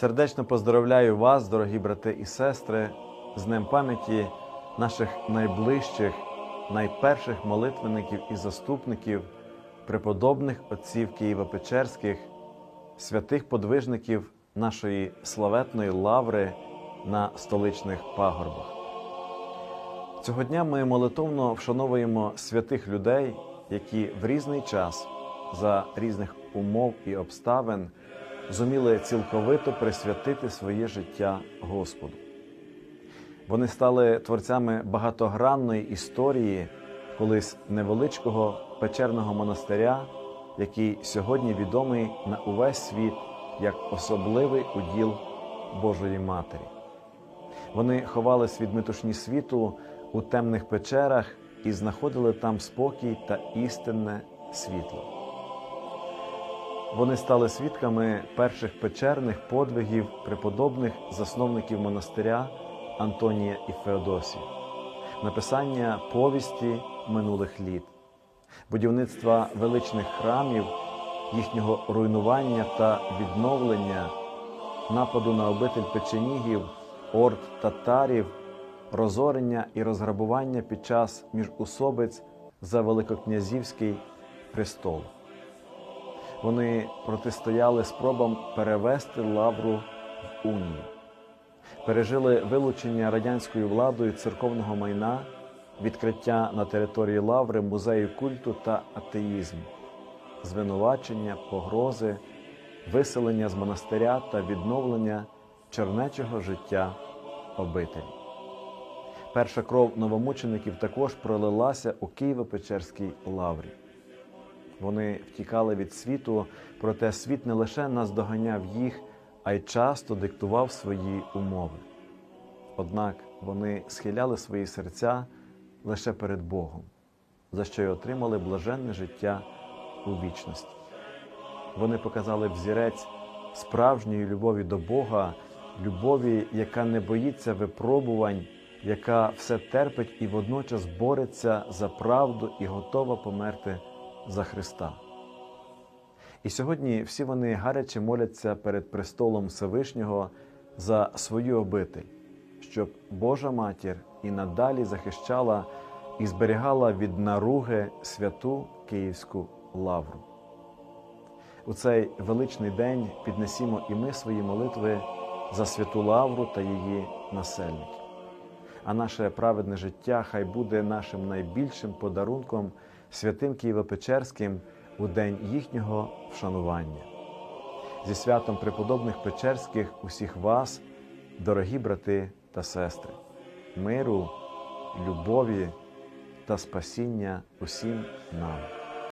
Сердечно поздоровляю вас, дорогі брати і сестри, з Днем пам'яті наших найближчих, найперших молитвенників і заступників, преподобних отців Києво-Печерських, святих подвижників нашої славетної лаври на столичних пагорбах. Цього дня ми молитовно вшановуємо святих людей, які в різний час за різних умов і обставин зуміли цілковито присвятити своє життя Господу. Вони стали творцями багатогранної історії колись невеличкого печерного монастиря, який сьогодні відомий на увесь світ як особливий уділ Божої Матері. Вони ховались від метушні світу у темних печерах і знаходили там спокій та істинне світло. Вони стали свідками перших печерних подвигів преподобних засновників монастиря Антонія і Феодосія, написання повісті минулих літ, будівництва величних храмів, їхнього руйнування та відновлення, нападу на обитель печенігів, орд татарів, розорення і розграбування під час міжусобиць за Великокнязівський престол. Вони протистояли спробам перевести лавру в унію, пережили вилучення радянською владою церковного майна, відкриття на території лаври музею культу та атеїзму, звинувачення, погрози, виселення з монастиря та відновлення чернечого життя обителі. Перша кров новомучеників також пролилася у Києво-Печерській лаврі. Вони втікали від світу, проте світ не лише наздоганяв їх, а й часто диктував свої умови. Однак вони схиляли свої серця лише перед Богом, за що й отримали блаженне життя у вічності. Вони показали взірець справжньої любові до Бога, любові, яка не боїться випробувань, яка все терпить і водночас бореться за правду і готова померти за Христа. І сьогодні всі вони гаряче моляться перед престолом Всевишнього за свою обитель, щоб Божа матір і надалі захищала і зберігала від наруги святу Київську лавру. У цей величний день піднесімо і ми свої молитви за святу лавру та її насельників. А наше праведне життя хай буде нашим найбільшим подарунком святим Києво-Печерським у день їхнього вшанування. Зі святом преподобних Печерських усіх вас, дорогі брати та сестри, миру, любові та спасіння усім нам.